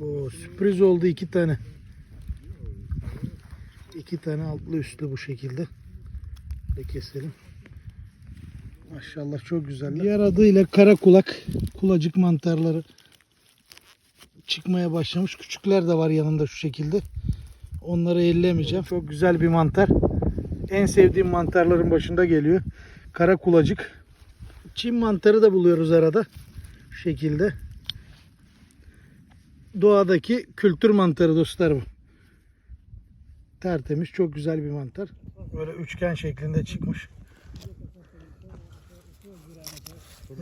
O sürpriz oldu iki tane. İki tane altlı üstlü bu şekilde. Ve keselim. Maşallah çok güzeller. Diğer adıyla kara kulak, kulacık mantarları çıkmaya başlamış. Küçükler de var yanında şu şekilde. Onları ellemeyeceğim. Çok güzel bir mantar. En sevdiğim mantarların başında geliyor. Kara kulacık. Çin mantarı da buluyoruz arada. Şu şekilde. Doğadaki kültür mantarı dostlar bu. Tertemiz, çok güzel bir mantar. Böyle üçgen şeklinde çıkmış.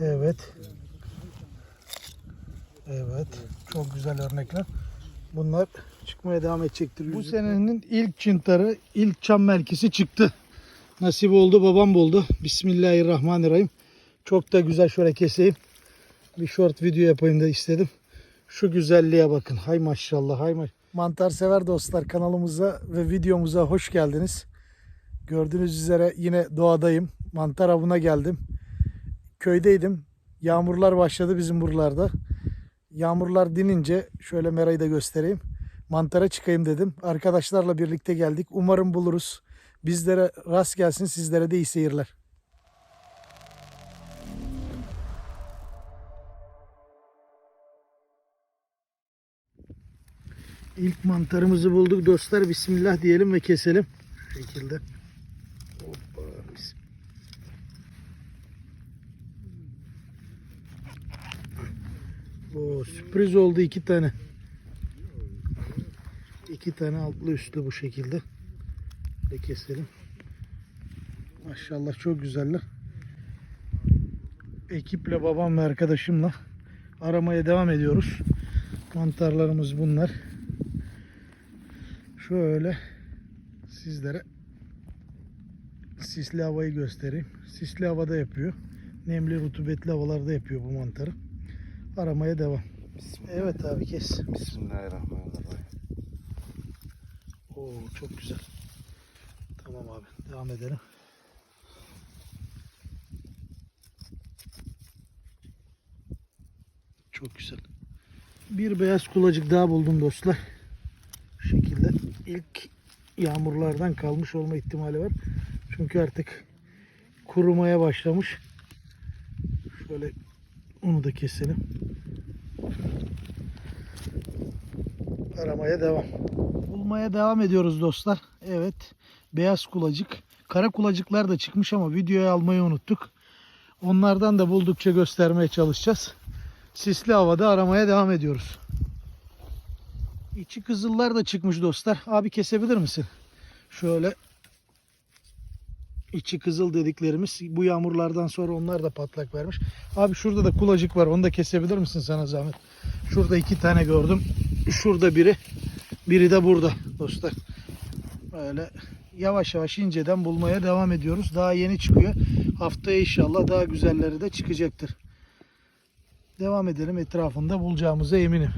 Evet. Evet. Çok güzel örnekler. Bunlar çıkmaya devam edecektir. Bu senenin ilk çıntarı, ilk çam melkisi çıktı. Nasip oldu, babam buldu. Bismillahirrahmanirrahim. Çok da güzel şöyle keseyim. Bir short video yapayım da istedim. Şu güzelliğe bakın. Hay maşallah, hay maşallah. Mantar sever dostlar kanalımıza ve videomuza hoş geldiniz. Gördüğünüz üzere yine doğadayım. Mantar avına geldim. Köydeydim. Yağmurlar başladı bizim buralarda. Yağmurlar dinince şöyle merayı da göstereyim. Mantara çıkayım dedim. Arkadaşlarla birlikte geldik. Umarım buluruz. Bizlere rast gelsin, sizlere de iyi seyirler. İlk mantarımızı bulduk dostlar. Bismillah diyelim ve keselim. Şu şekilde. Hoppa. bismillah. O sürpriz oldu iki tane. İki tane altlı üstlü bu şekilde. Ve keselim. Maşallah çok güzeller. Ekiple babam ve arkadaşımla aramaya devam ediyoruz. Mantarlarımız bunlar. Şöyle sizlere sisli havayı göstereyim. Sisli havada yapıyor. Nemli rutubetli havalarda yapıyor bu mantarı. Aramaya devam. Evet abi kes. Bismillahirrahmanirrahim. Oo çok güzel. Tamam abi devam edelim. Çok güzel. Bir beyaz kulacık daha buldum dostlar. Şu şekilde ilk yağmurlardan kalmış olma ihtimali var. Çünkü artık kurumaya başlamış. Şöyle onu da keselim. Aramaya devam. Bulmaya devam ediyoruz dostlar. Evet. Beyaz kulacık. Kara kulacıklar da çıkmış ama videoya almayı unuttuk. Onlardan da buldukça göstermeye çalışacağız. Sisli havada aramaya devam ediyoruz. İçi kızıllar da çıkmış dostlar. Abi kesebilir misin? Şöyle içi kızıl dediklerimiz bu yağmurlardan sonra onlar da patlak vermiş. Abi şurada da kulacık var. Onu da kesebilir misin sana zahmet? Şurada iki tane gördüm. Şurada biri. Biri de burada dostlar. Böyle yavaş yavaş inceden bulmaya devam ediyoruz. Daha yeni çıkıyor. Haftaya inşallah daha güzelleri de çıkacaktır. Devam edelim etrafında bulacağımıza eminim.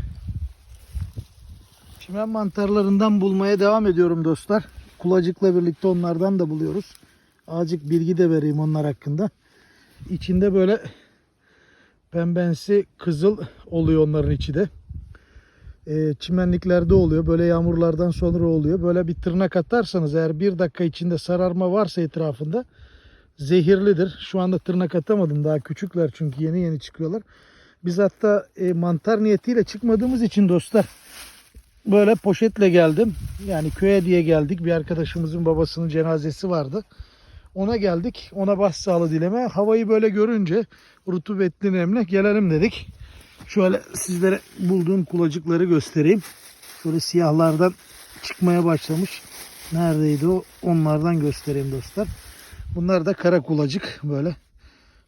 Çimen mantarlarından bulmaya devam ediyorum dostlar. Kulacıkla birlikte onlardan da buluyoruz. Azıcık bilgi de vereyim onlar hakkında. İçinde böyle pembensi kızıl oluyor onların içi de. Ee, çimenliklerde oluyor. Böyle yağmurlardan sonra oluyor. Böyle bir tırnak atarsanız eğer bir dakika içinde sararma varsa etrafında zehirlidir. Şu anda tırnak atamadım. Daha küçükler çünkü yeni yeni çıkıyorlar. Biz hatta e, mantar niyetiyle çıkmadığımız için dostlar böyle poşetle geldim. Yani köye diye geldik. Bir arkadaşımızın babasının cenazesi vardı. Ona geldik. Ona başsağlığı dileme. Havayı böyle görünce rutubetli nemli gelelim dedik. Şöyle sizlere bulduğum kulacıkları göstereyim. Şöyle siyahlardan çıkmaya başlamış. Neredeydi o? Onlardan göstereyim dostlar. Bunlar da kara kulacık böyle.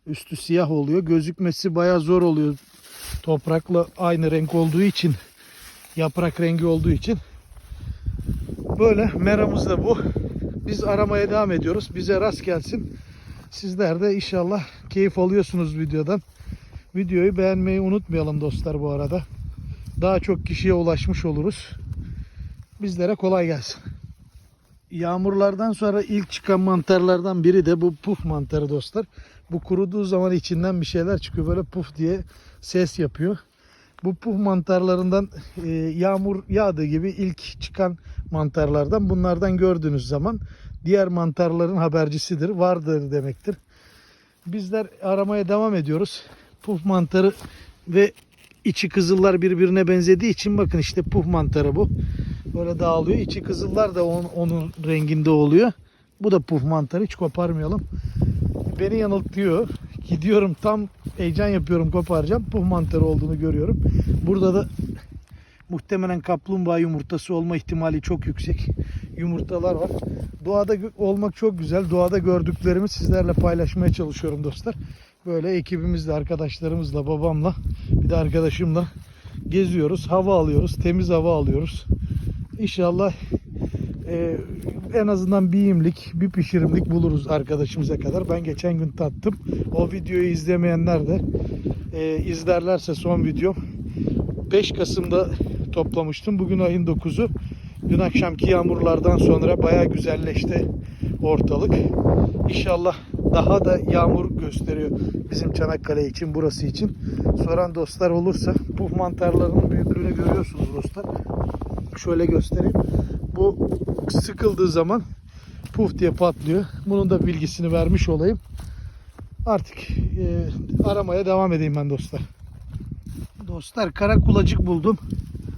Üstü siyah oluyor. Gözükmesi baya zor oluyor. Toprakla aynı renk olduğu için. Yaprak rengi olduğu için. Böyle meramız da bu. Biz aramaya devam ediyoruz. Bize rast gelsin. Sizler de inşallah keyif alıyorsunuz videodan. Videoyu beğenmeyi unutmayalım dostlar bu arada. Daha çok kişiye ulaşmış oluruz. Bizlere kolay gelsin. Yağmurlardan sonra ilk çıkan mantarlardan biri de bu puf mantarı dostlar. Bu kuruduğu zaman içinden bir şeyler çıkıyor. Böyle puf diye ses yapıyor. Bu puh mantarlarından e, yağmur yağdığı gibi ilk çıkan mantarlardan bunlardan gördüğünüz zaman diğer mantarların habercisidir, vardır demektir. Bizler aramaya devam ediyoruz. Puh mantarı ve içi kızıllar birbirine benzediği için bakın işte puh mantarı bu. Böyle dağılıyor. İçi kızıllar da onun, onun renginde oluyor. Bu da puh mantarı. Hiç koparmayalım. Beni yanıltıyor. Gidiyorum tam heyecan yapıyorum koparacağım. Puh mantarı olduğunu görüyorum. Burada da muhtemelen kaplumbağa yumurtası olma ihtimali çok yüksek. Yumurtalar var. Doğada olmak çok güzel. Doğada gördüklerimi sizlerle paylaşmaya çalışıyorum dostlar. Böyle ekibimizle, arkadaşlarımızla, babamla, bir de arkadaşımla geziyoruz. Hava alıyoruz. Temiz hava alıyoruz. İnşallah e, en azından bir yemlik, bir pişirimlik buluruz arkadaşımıza kadar. Ben geçen gün tattım. O videoyu izlemeyenler de e, izlerlerse son videom 5 Kasım'da toplamıştım. Bugün ayın 9'u. Dün akşamki yağmurlardan sonra baya güzelleşti ortalık. İnşallah daha da yağmur gösteriyor bizim Çanakkale için, burası için. Soran dostlar olursa bu mantarlarının büyüklüğünü görüyorsunuz dostlar. Şöyle göstereyim. Bu sıkıldığı zaman puf diye patlıyor. Bunun da bilgisini vermiş olayım. Artık e, aramaya devam edeyim ben dostlar. Dostlar kara kulacık buldum.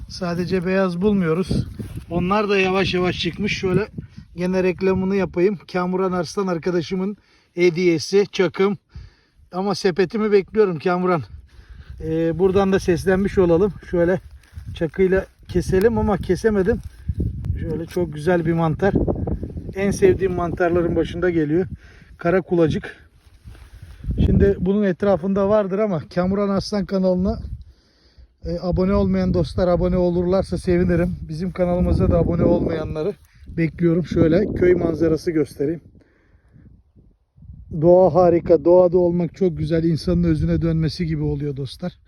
Sadece beyaz bulmuyoruz. Onlar da yavaş yavaş çıkmış. Şöyle gene reklamını yapayım. Kamuran Arslan arkadaşımın hediyesi, çakım. Ama sepetimi bekliyorum Kamuran. Ee, buradan da seslenmiş olalım. Şöyle çakıyla keselim ama kesemedim. Şöyle çok güzel bir mantar. En sevdiğim mantarların başında geliyor. Kara kulacık. Şimdi bunun etrafında vardır ama Kamuran Arslan kanalına e, abone olmayan dostlar abone olurlarsa sevinirim. Bizim kanalımıza da abone olmayanları bekliyorum. Şöyle köy manzarası göstereyim. Doğa harika. Doğada olmak çok güzel. İnsanın özüne dönmesi gibi oluyor dostlar.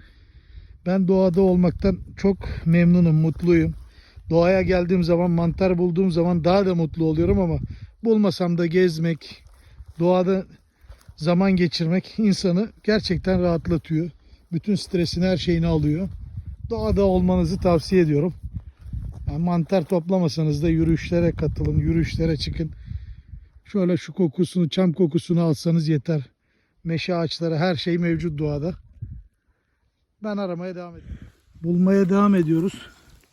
Ben doğada olmaktan çok memnunum, mutluyum. Doğaya geldiğim zaman, mantar bulduğum zaman daha da mutlu oluyorum ama bulmasam da gezmek, doğada zaman geçirmek insanı gerçekten rahatlatıyor. Bütün stresini, her şeyini alıyor. Doğada olmanızı tavsiye ediyorum. Yani mantar toplamasanız da yürüyüşlere katılın, yürüyüşlere çıkın. Şöyle şu kokusunu, çam kokusunu alsanız yeter. Meşe ağaçları, her şey mevcut doğada. Ben aramaya devam ediyorum. Bulmaya devam ediyoruz.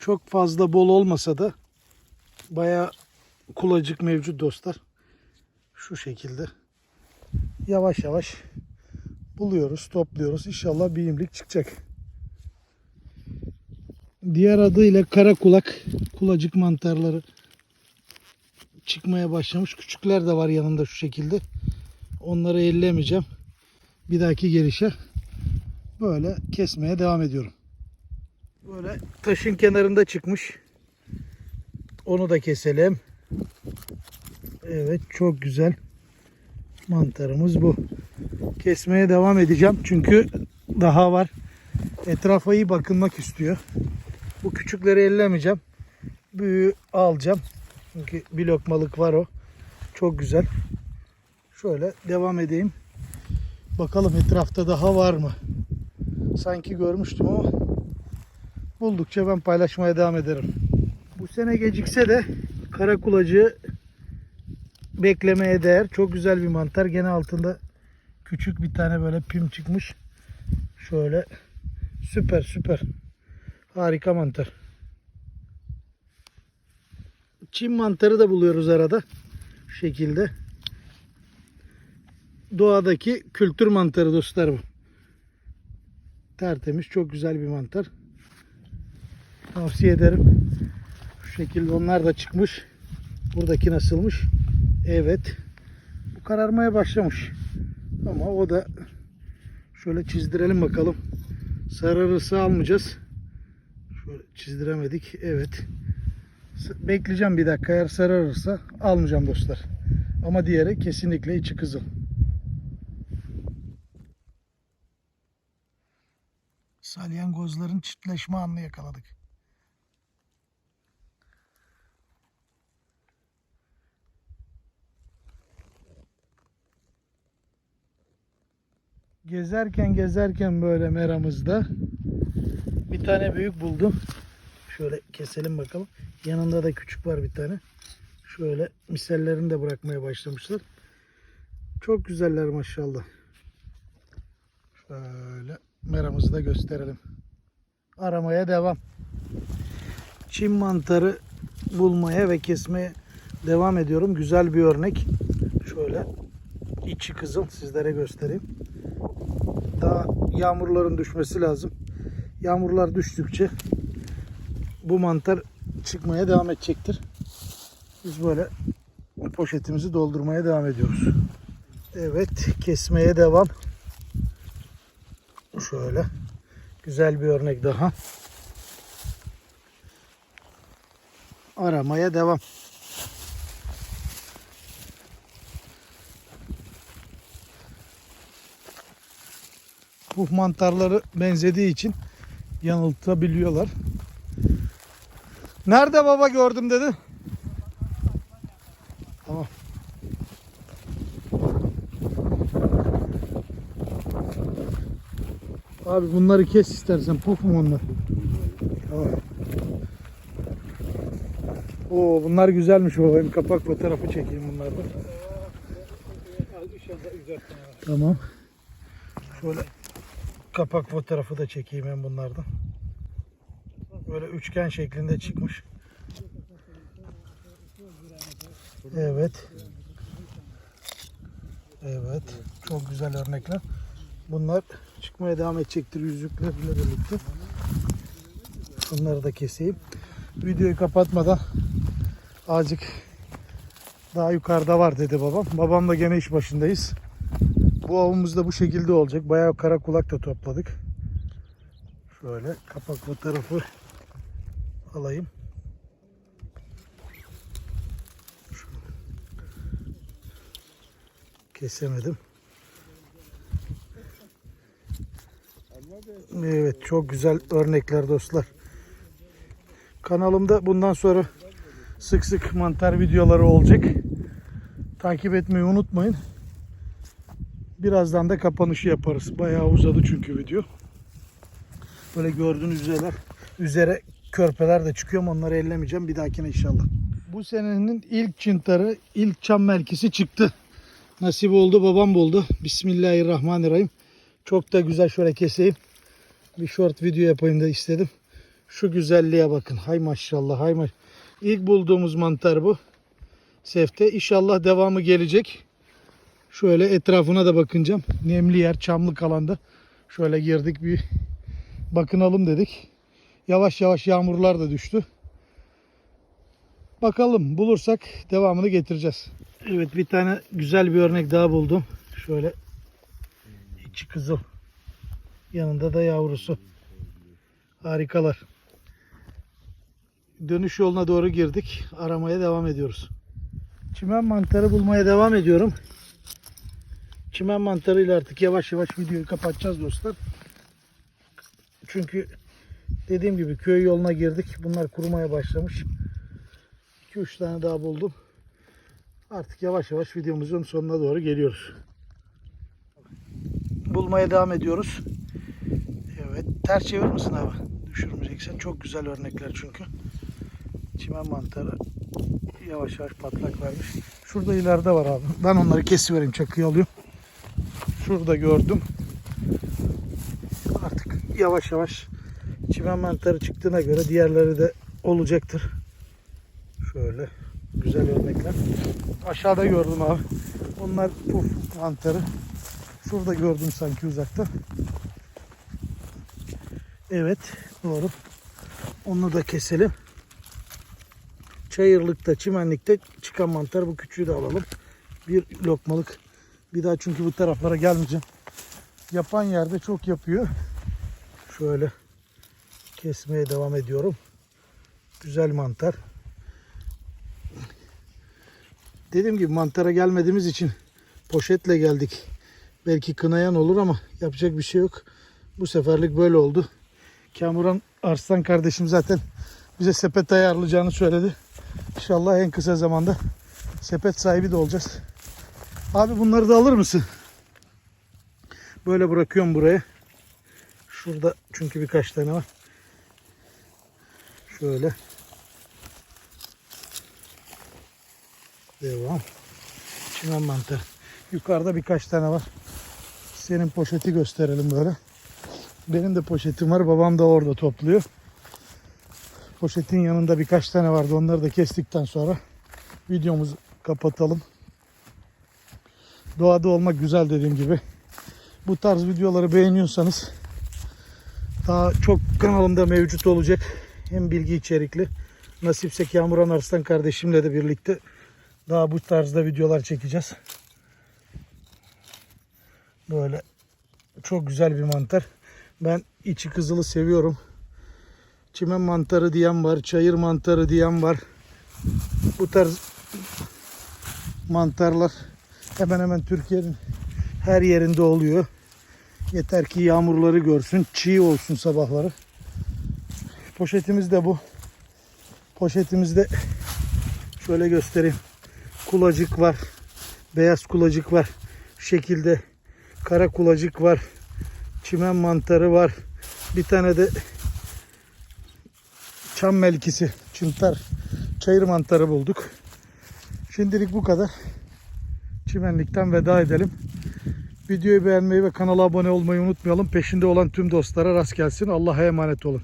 Çok fazla bol olmasa da bayağı kulacık mevcut dostlar. Şu şekilde. Yavaş yavaş buluyoruz, topluyoruz. İnşallah bir imlik çıkacak. Diğer adıyla kara kulak, kulacık mantarları çıkmaya başlamış. Küçükler de var yanında şu şekilde. Onları ellemeyeceğim. Bir dahaki gelişe böyle kesmeye devam ediyorum. Böyle taşın kenarında çıkmış. Onu da keselim. Evet çok güzel. Mantarımız bu. Kesmeye devam edeceğim çünkü daha var. Etrafa iyi bakılmak istiyor. Bu küçükleri ellemeyeceğim. Büyüğü alacağım. Çünkü bir lokmalık var o. Çok güzel. Şöyle devam edeyim. Bakalım etrafta daha var mı? Sanki görmüştüm ama buldukça ben paylaşmaya devam ederim. Bu sene gecikse de kara kulacı beklemeye değer. Çok güzel bir mantar. Gene altında küçük bir tane böyle pim çıkmış. Şöyle süper süper. Harika mantar. Çin mantarı da buluyoruz arada. Şu şekilde. Doğadaki kültür mantarı dostlar bu. Tertemiz, çok güzel bir mantar. Tavsiye ederim. Şu şekilde onlar da çıkmış. Buradaki nasılmış? Evet. Bu kararmaya başlamış. Ama o da şöyle çizdirelim bakalım. Sararırsa almayacağız. Şöyle çizdiremedik. Evet. Bekleyeceğim bir dakika. Eğer sararırsa almayacağım dostlar. Ama diğeri kesinlikle içi kızıl. Salyangozların çiftleşme anını yakaladık. Gezerken gezerken böyle meramızda bir tane büyük buldum. Şöyle keselim bakalım. Yanında da küçük var bir tane. Şöyle misellerini de bırakmaya başlamışlar. Çok güzeller maşallah. Şöyle meramızı da gösterelim. Aramaya devam. Çin mantarı bulmaya ve kesmeye devam ediyorum. Güzel bir örnek. Şöyle içi kızıl sizlere göstereyim. Daha yağmurların düşmesi lazım. Yağmurlar düştükçe bu mantar çıkmaya devam edecektir. Biz böyle poşetimizi doldurmaya devam ediyoruz. Evet kesmeye devam. Şöyle güzel bir örnek daha. Aramaya devam. Bu mantarları benzediği için yanıltabiliyorlar. Nerede baba gördüm dedi. Tamam. Abi bunları kes istersen. Onlar? Tamam. Oo bunlar güzelmiş. Hem kapak fotoğrafı çekeyim bunlardan. Tamam. Şöyle kapak fotoğrafı da çekeyim hem bunlardan. Böyle üçgen şeklinde çıkmış. Evet. Evet. Çok güzel örnekler. Bunlar çıkmaya devam edecektir yüzüklerle birlikte. Bunları da keseyim. Videoyu kapatmadan azıcık daha yukarıda var dedi babam. Babamla gene iş başındayız. Bu avımız da bu şekilde olacak. Bayağı kara kulak da topladık. Şöyle kapak fotoğrafı alayım. Kesemedim. Evet çok güzel örnekler dostlar. Kanalımda bundan sonra sık sık mantar videoları olacak. Takip etmeyi unutmayın. Birazdan da kapanışı yaparız. Bayağı uzadı çünkü video. Böyle gördüğünüz üzere, üzere körpeler de çıkıyor onları ellemeyeceğim. Bir dahakine inşallah. Bu senenin ilk çıntarı, ilk çam melkisi çıktı. Nasip oldu, babam buldu. Bismillahirrahmanirrahim. Çok da güzel şöyle keseyim. Bir short video yapayım da istedim. Şu güzelliğe bakın. Hay maşallah, hay maşallah. İlk bulduğumuz mantar bu. Sefte. İnşallah devamı gelecek. Şöyle etrafına da bakınacağım. Nemli yer, çamlık alanda. Şöyle girdik bir bakınalım dedik. Yavaş yavaş yağmurlar da düştü. Bakalım bulursak devamını getireceğiz. Evet bir tane güzel bir örnek daha buldum. Şöyle içi kızıl. Yanında da yavrusu. Harikalar. Dönüş yoluna doğru girdik. Aramaya devam ediyoruz. Çimen mantarı bulmaya devam ediyorum. Çimen mantarıyla artık yavaş yavaş videoyu kapatacağız dostlar. Çünkü dediğim gibi köy yoluna girdik. Bunlar kurumaya başlamış. 2-3 tane daha buldum. Artık yavaş yavaş videomuzun sonuna doğru geliyoruz. Bulmaya devam ediyoruz. Evet. Ters çevir misin abi? Düşürmeyeceksen. Çok güzel örnekler çünkü. Çimen mantarı yavaş yavaş patlak vermiş. Şurada ileride var abi. Ben onları kesivereyim. Çakıyı alıyorum. Şurada gördüm. Artık yavaş yavaş çimen mantarı çıktığına göre diğerleri de olacaktır. Şöyle güzel örnekler. Aşağıda gördüm abi. Onlar puf mantarı. Şurada gördüm sanki uzakta. Evet doğru. Onu da keselim. Çayırlıkta, çimenlikte çıkan mantar. Bu küçüğü de alalım. Bir lokmalık. Bir daha çünkü bu taraflara gelmeyeceğim. Yapan yerde çok yapıyor. Şöyle kesmeye devam ediyorum. Güzel mantar. Dediğim gibi mantara gelmediğimiz için poşetle geldik. Belki kınayan olur ama yapacak bir şey yok. Bu seferlik böyle oldu. Kamuran Arslan kardeşim zaten bize sepet ayarlayacağını söyledi. İnşallah en kısa zamanda sepet sahibi de olacağız. Abi bunları da alır mısın? Böyle bırakıyorum buraya. Şurada çünkü birkaç tane var. Şöyle. Devam. Çimen mantarı. Yukarıda birkaç tane var. Senin poşeti gösterelim böyle. Benim de poşetim var. Babam da orada topluyor. Poşetin yanında birkaç tane vardı. Onları da kestikten sonra videomuzu kapatalım. Doğada olmak güzel dediğim gibi. Bu tarz videoları beğeniyorsanız daha çok kanalımda mevcut olacak. Hem bilgi içerikli. Nasipse Kamuran Arslan kardeşimle de birlikte daha bu tarzda videolar çekeceğiz. Böyle çok güzel bir mantar. Ben içi kızılı seviyorum. Çimen mantarı diyen var, çayır mantarı diyen var. Bu tarz mantarlar hemen hemen Türkiye'nin her yerinde oluyor. Yeter ki yağmurları görsün, çiğ olsun sabahları. Poşetimiz de bu. Poşetimizde şöyle göstereyim. Kulacık var. Beyaz kulacık var. Şu şekilde kara kulacık var. Çimen mantarı var. Bir tane de çam melkisi, çıntar, çayır mantarı bulduk. Şimdilik bu kadar. Çimenlikten veda edelim. Videoyu beğenmeyi ve kanala abone olmayı unutmayalım. Peşinde olan tüm dostlara rast gelsin. Allah'a emanet olun.